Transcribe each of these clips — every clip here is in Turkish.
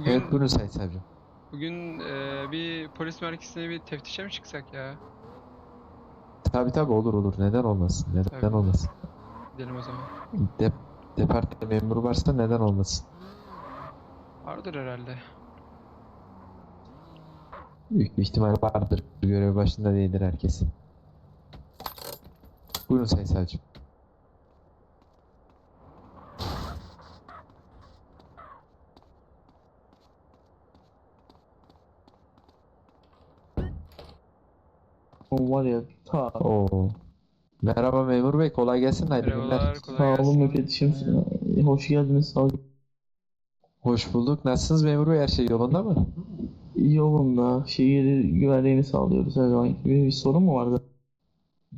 Bugün, Evet buyurun Sayın Savcım. bugün e, bir polis merkezine bir teftişe mi çıksak ya? Tabii tabii olur olur. Neden olmasın? Neden Tabii. olmasın? Gidelim o zaman. Dep departman memuru varsa neden olmasın? Vardır herhalde. Büyük bir ihtimal vardır. Görev başında değildir herkes. Buyurun Sayın Savcım. Var ya ta Oo. Merhaba memur bey. Kolay gelsin. Hayırlı günler. Merhabalar, kolay sağ olun müfettişim. Ee, Hoş geldiniz sağ olun. Hoş bulduk. Nasılsınız memur bey? Her şey yolunda mı? Yolunda şehir güvenliğini sağlıyoruz her zaman gibi bir sorun mu vardı?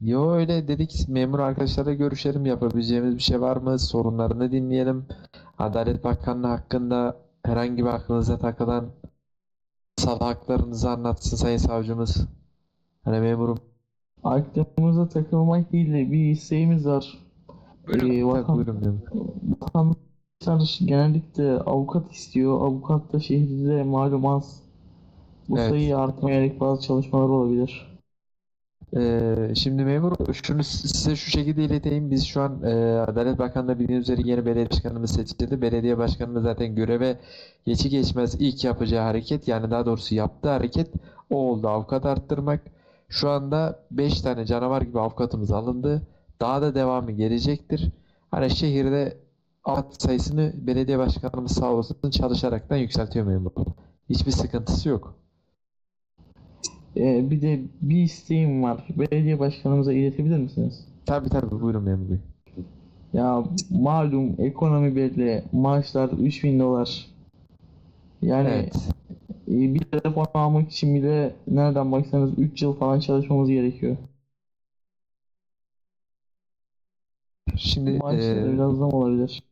Yo öyle dedik. Memur arkadaşlarla görüşelim. Yapabileceğimiz bir şey var mı? Sorunlarını dinleyelim. Adalet Bakanlığı hakkında herhangi bir aklınıza takılan sal haklarınızı anlatsın Sayın Savcımız. Hani memurum. Aklımıza takılmak değil de bir isteğimiz var. Buyurun. Ee, vatan, buyurun vatandaşlar genellikle avukat istiyor. Avukat da şehirde malum az. Bu Evet. sayıyı artmaya yönelik bazı çalışmalar olabilir. Ee, şimdi memur şunu size şu şekilde ileteyim. Biz şu an e, Adalet Bakanlığı bildiğiniz üzere yeni belediye başkanımız seçildi. Belediye başkanımız zaten göreve geçi geçmez ilk yapacağı hareket yani daha doğrusu yaptığı hareket o oldu. Avukat arttırmak. Şu anda 5 tane canavar gibi avukatımız alındı. Daha da devamı gelecektir. Hani şehirde avukat sayısını belediye başkanımız sağ olsun çalışaraktan yükseltiyor memur. Hiçbir sıkıntısı yok. Ee, bir de bir isteğim var. Belediye başkanımıza iletebilir misiniz? Tabii tabii buyurun memur bey. Ya malum ekonomi belli. Maaşlar 3000 dolar. Yani Evet. E, bir telefon almak için bile nereden baksanız 3 yıl falan çalışmamız gerekiyor. Şimdi Maaşlar e, biraz zam olabilir.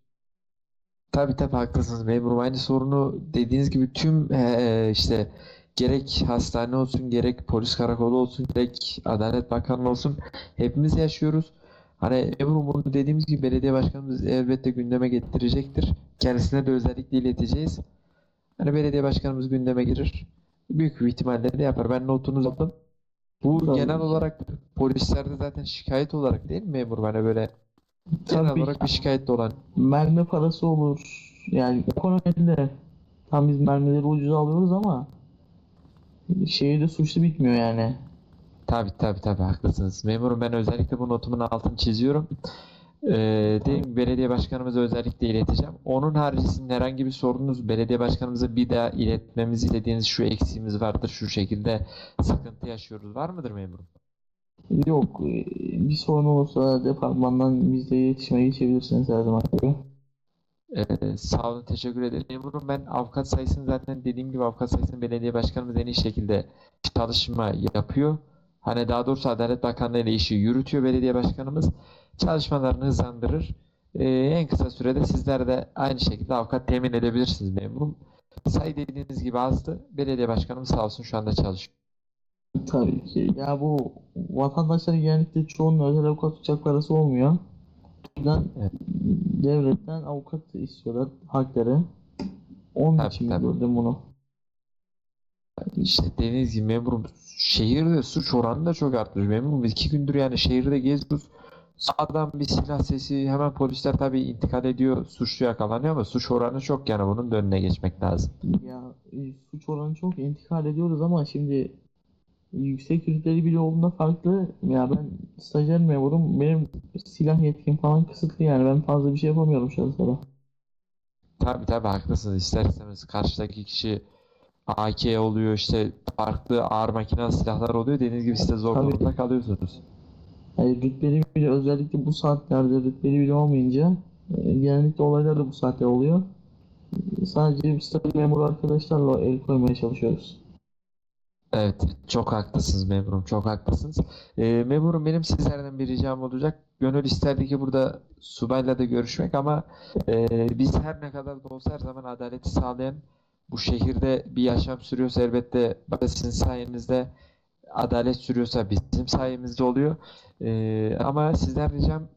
Tabii tabii haklısınız memurum. Aynı sorunu dediğiniz gibi tüm eee, işte gerek hastane olsun, gerek polis karakolu olsun, gerek Adalet Bakanlığı olsun hepimiz yaşıyoruz. Hani memurum bunu dediğimiz gibi belediye başkanımız elbette gündeme getirecektir. Kendisine de özellikle ileteceğiz. Hani belediye başkanımız gündeme girir. Büyük bir ihtimalle de yapar. Ben notunuzu aldım. Bu Tabii genel olarak polislerde zaten şikayet olarak değil mi memur? Hani böyle genel Tabii olarak bir şikayet de olan. mermi parası olur. Yani ekonomide tam biz mermileri ucuza alıyoruz ama şehirde suçlu bitmiyor yani. Tabii tabii tabii haklısınız. Memurum ben özellikle bu notumun altını çiziyorum. Ee, dediğim gibi belediye başkanımıza özellikle ileteceğim. Onun haricinde herhangi bir sorunuz belediye başkanımıza bir daha iletmemizi istediğiniz şu eksiğimiz vardır, şu şekilde sıkıntı yaşıyoruz. Var mıdır memurum? Yok e, bir sorun olursa departmandan bizle iletişime geçebilirsiniz her zaman. Ee, sağ olun, teşekkür ederim. Memurum ben avukat sayısını zaten dediğim gibi avukat sayısını belediye başkanımız en iyi şekilde çalışma yapıyor. Hani daha doğrusu Adalet Bakanlığı ile işi yürütüyor belediye başkanımız. Çalışmalarını hızlandırır. Ee, en kısa sürede sizler de aynı şekilde avukat temin edebilirsiniz memurum. Sayı dediğiniz gibi azdı. Belediye başkanımız sağ olsun şu anda çalışıyor. Tabii ki. Ya bu vatandaşların genellikle çoğunun özel avukat tutacak parası olmuyor. Yüzden Evet. devletten avukat istiyorlar hakları. Onun Tabii, için tabii. gördüm bunu. İşte dediğiniz gibi memurum şehirde suç oranı da çok artmış memurum. Biz iki gündür yani şehirde geziyoruz. Sağdan bir silah sesi hemen polisler tabii intikal ediyor. Suçlu yakalanıyor ama suç oranı çok yani bunun da önüne geçmek lazım. Ya e, suç oranı çok intikal ediyoruz ama şimdi yüksek rütbeli biri olduğunda farklı. Ya ben stajyer memurum. Benim silah yetkim falan kısıtlı yani. Ben fazla bir şey yapamıyorum şahıslara. Tabii tabii haklısınız. İster istemez karşıdaki kişi AK oluyor işte farklı ağır makinalı silahlar oluyor. Dediğiniz gibi siz de zor Tabii. durumda kalıyorsunuz. Yani rütbeli biri özellikle bu saatlerde rütbeli biri olmayınca e, genellikle olaylar da bu saatte oluyor. Sadece stajyer memur arkadaşlarla el koymaya çalışıyoruz. Evet, çok haklısınız memurum, çok haklısınız. Ee, memurum benim sizlerden bir ricam olacak. Gönül isterdi ki burada subayla da görüşmek ama e, biz her ne kadar da olsa her zaman adaleti sağlayan bu şehirde bir yaşam sürüyorsa elbette sizin sayenizde adalet sürüyorsa bizim sayemizde oluyor. Ee, ama sizden ricam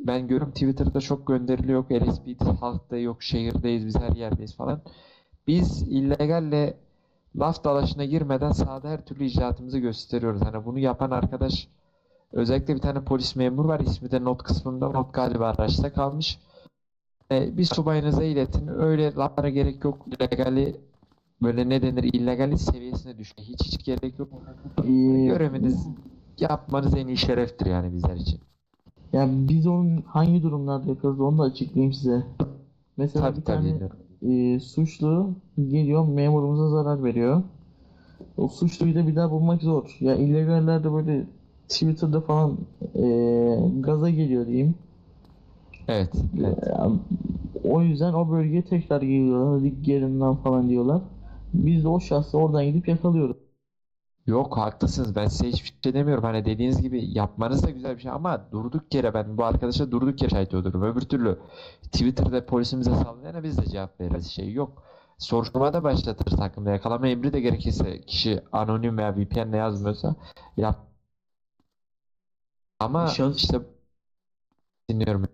ben görüyorum Twitter'da çok gönderiliyor. Yok LSP'de halkta yok şehirdeyiz biz her yerdeyiz falan. biz illegalle laf dalaşına girmeden sahada her türlü icraatımızı gösteriyoruz. Hani bunu yapan arkadaş özellikle bir tane polis memur var. İsmi de not kısmında. Not galiba araçta kalmış. E, bir subayınıza iletin. Öyle laflara gerek yok. İllegali böyle ne denir illegali seviyesine düşmeye hiç hiç gerek yok. Ee, Göreviniz yapmanız en iyi şereftir yani bizler için. Ya biz onun hangi durumlarda yapıyoruz onu da açıklayayım size. Mesela Tabii bir tabii. tane e, suçlu geliyor memurumuza zarar veriyor. O suçluyu da bir daha bulmak zor. Ya illegaller de böyle Twitter'da falan e, gaza geliyor diyeyim. Evet. evet. Ya, o yüzden o bölgeye tekrar geliyorlar. Hadi gelin lan falan diyorlar. Biz de o şahsı oradan gidip yakalıyoruz. Yok haklısınız. Ben size hiçbir şey demiyorum. Hani dediğiniz gibi yapmanız da güzel bir şey ama durduk yere ben bu arkadaşa durduk yere şahit olurum. Öbür türlü Twitter'da polisimize sallayana biz de cevap veririz. Şey yok. Soruşturma da başlatırız hakkında. Yakalama emri de gerekirse kişi anonim veya VPN'le yazmıyorsa yap. Ama Şahıs- işte dinliyorum.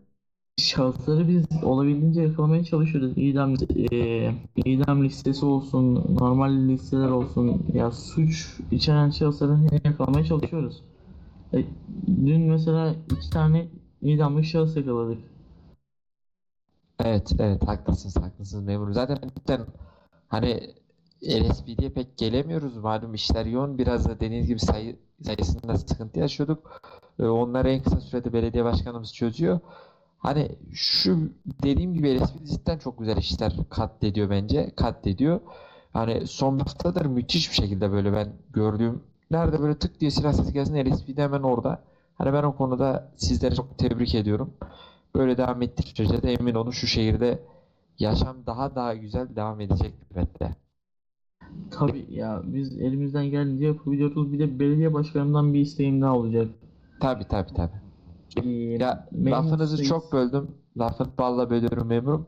Şahısları biz olabildiğince yakalamaya çalışıyoruz. İdam, eee, idam listesi olsun, normal listeler olsun. Ya suç içeren şahısları yakalamaya çalışıyoruz. E, dün mesela iki tane idamlı şahıs yakaladık. Evet, evet haklısınız, haklısınız memurum. Zaten cidden hani LSPD'ye pek gelemiyoruz. Malum işler yoğun. Biraz da dediğiniz gibi sayı sayısında sıkıntı yaşıyorduk. Ee, onları en kısa sürede belediye başkanımız çözüyor. Hani şu dediğim gibi LSPD cidden çok güzel işler katlediyor bence. Katlediyor. Hani son haftadır müthiş bir şekilde böyle ben gördüğüm nerede böyle tık diye silah sesi gelsin LSPD hemen orada. Hani ben o konuda sizleri çok tebrik ediyorum. Böyle devam ettiği sürece de emin olun şu şehirde yaşam daha daha güzel devam edecektir elbette. Tabii ya biz elimizden geldiğince yapabiliyoruz. Bir de belediye başkanından bir isteğim daha olacak. Tabii tabii tabii. Ee, Ya memur lafınızı sayısı- çok böldüm. Lafını balla bölüyorum memurum.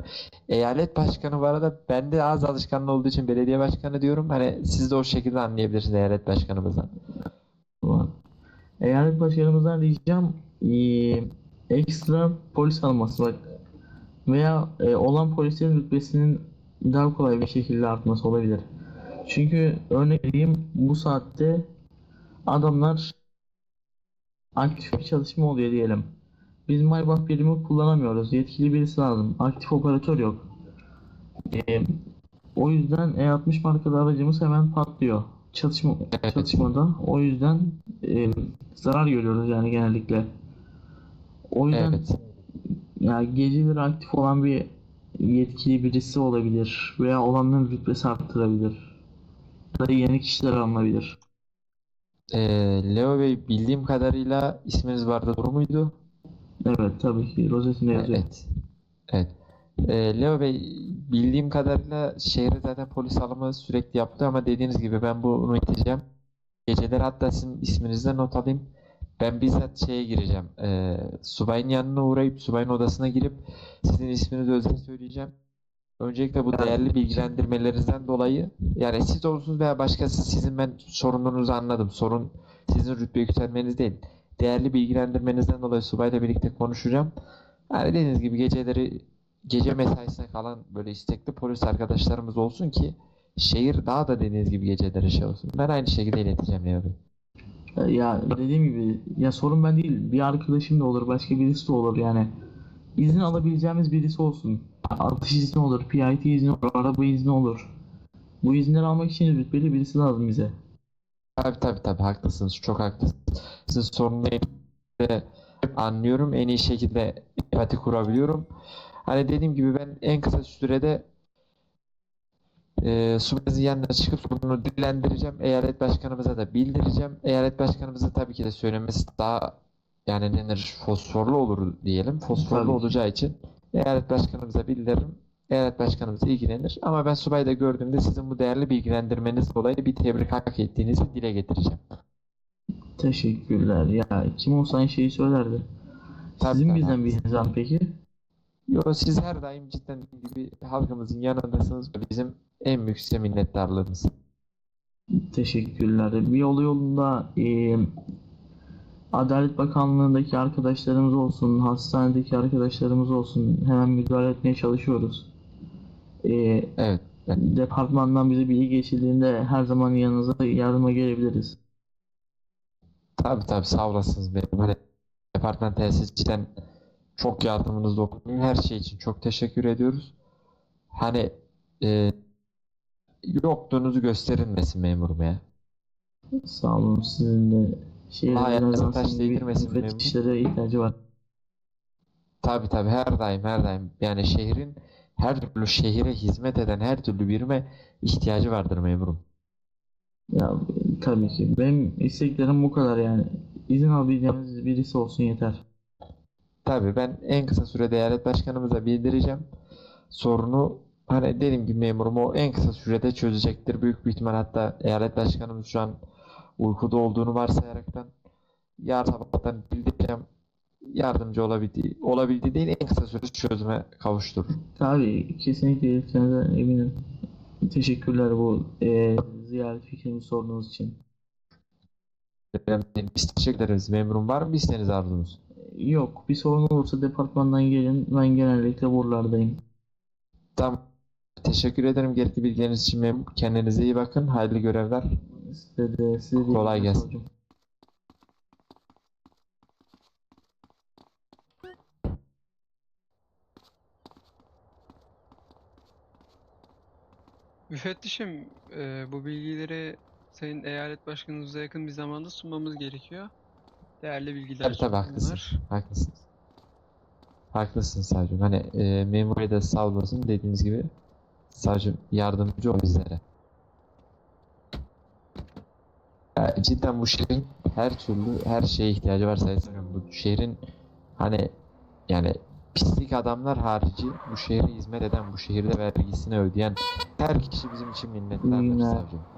Eyalet başkanı bu arada bende az alışkanlığı olduğu için belediye başkanı diyorum. Hani siz de o şekilde anlayabilirsiniz eyalet başkanımızdan. var. Eyalet başkanımızdan ricam eee, ekstra polis alması bak veya e, olan polislerin rütbesinin daha kolay bir şekilde artması olabilir. Çünkü örnek vereyim bu saatte adamlar aktif bir çalışma oluyor diyelim. Biz Maybach birimi kullanamıyoruz. Yetkili birisi lazım. Aktif operatör yok. E, o yüzden E60 markalı aracımız hemen patlıyor. Çalışma Evet. çalışmada. O yüzden e, zarar görüyoruz yani genellikle. O yüzden Evet. ya geceleri aktif olan bir yetkili birisi olabilir veya olanların rütbesi arttırabilir. Ya da yeni kişiler alınabilir. Ee, Leo Bey bildiğim kadarıyla isminiz vardı doğru muydu? Evet tabii ki rozetinde yazıyor. Evet. Evet. Ee, Leo Bey bildiğim kadarıyla şehre zaten polis alımı sürekli yaptı ama dediğiniz gibi ben bunu iteceğim. Geceleri hatta sizin isminizden not alayım. Ben bizzat şeye gireceğim. Ee, subayın yanına uğrayıp subayın odasına girip sizin isminizi özel söyleyeceğim. Öncelikle bu değerli bilgilendirmelerinizden dolayı yani siz olursunuz veya başkası sizin ben sorununuzu anladım. Sorun sizin rütbe yükselmeniz değil. Değerli bilgilendirmenizden dolayı subayla birlikte konuşacağım. Yani dediğiniz gibi geceleri gece mesaisine kalan böyle istekli polis arkadaşlarımız olsun ki şehir daha da dediğiniz gibi geceleri şey olsun. Ben aynı şekilde ileteceğim Leo Bey. Ya dediğim gibi ya sorun ben değil bir arkadaşım da olur başka birisi de olur yani. İzin alabileceğimiz birisi olsun. Atış izni olur, PIT izni olur, araba izni olur. Bu izinleri almak için rütbeli birisi lazım bize. Tabii tabii tabii haklısınız. Çok haklısınız. Sizin sorunları anlıyorum. En iyi şekilde empati kurabiliyorum. Hani dediğim gibi ben en kısa sürede e, subayınızın yanına çıkıp sorunu dillendireceğim. Eyalet başkanımıza da bildireceğim. Eyalet başkanımıza tabii ki de söylemesi daha yani denir fosforlu olur diyelim. Fosforlu Tabii olacağı için eyalet başkanımıza bildiririm. Eyalet başkanımız ilgilenir. Ama ben subayı da gördüğümde sizin bu değerli bilgilendirmeniz dolayı bir tebrik hak ettiğinizi dile getireceğim. Teşekkürler. Ya kim olsa aynı şeyi söylerdi. Tabii, Sizin tabii, bizden bir nizam peki? Yo, siz her daim cidden gibi halkımızın yanındasınız. Bizim en büyük size minnettarlığımız. Teşekkürler. Bir yolu yolunda e, Adalet Bakanlığı'ndaki arkadaşlarımız olsun, hastanedeki arkadaşlarımız olsun hemen müdahale etmeye çalışıyoruz. E, Evet. departmandan bize bilgi geçildiğinde her zaman yanınıza yardıma gelebiliriz. Tabii tabii sağ olasınız benim böyle departman tesisçiden çok yardımınız dokunuyor. Her şey için çok teşekkür ediyoruz. Hani e, yokluğunuzu gösterilmesin memurum ya. Sağ olun sizin de şehir Ayağınıza birazdan taş değdirmesin ihtiyacı var. Tabii tabii her daim her daim yani şehrin her türlü şehire hizmet eden her türlü birime ihtiyacı vardır memurum. Ya tabii ki. Benim isteklerim bu kadar yani. İzin alabileceğimiz birisi olsun yeter. Tabii ben en kısa sürede eyalet başkanımıza bildireceğim. Sorunu hani dediğim gibi memurum o en kısa sürede çözecektir. Büyük bir ihtimal hatta eyalet başkanımız şu an uykuda olduğunu varsayaraktan yarın sabahtan bildireceğim. Yardımcı olabildiği, olabildiği değil en kısa sürede çözüme kavuşturur. Tabii kesinlikle iletişimden eminim. Teşekkürler bu e, ziyaret fikrimi sorduğunuz için. Biz teşekkür ederiz. Memurum var mı bir isteğiniz arzunuz? Yok bir sorun olursa departmandan gelin. Ben genellikle buralardayım. Tamam. Teşekkür ederim gerekli bilgileriniz için memur. Kendinize iyi bakın. Hayırlı görevler. İyi Kolay gelsin. savcım. Müfettişim, e, bu bilgileri Sayın Eyalet Başkanımıza yakın bir zamanda sunmamız gerekiyor. Değerli bilgiler Tabii tabii haklısın. bunlar. Haklısınız. Haklısın savcım. Hani e, memur de sağ olasın dediğiniz gibi savcım yardımcı ol bizlere. Ya, cidden bu şehrin her türlü her şeye ihtiyacı var sayın savcım. Bu şehrin hani yani pislik adamlar harici bu şehre hizmet eden, bu şehirde vergisini ödeyen her kişi bizim için minnettardır savcım.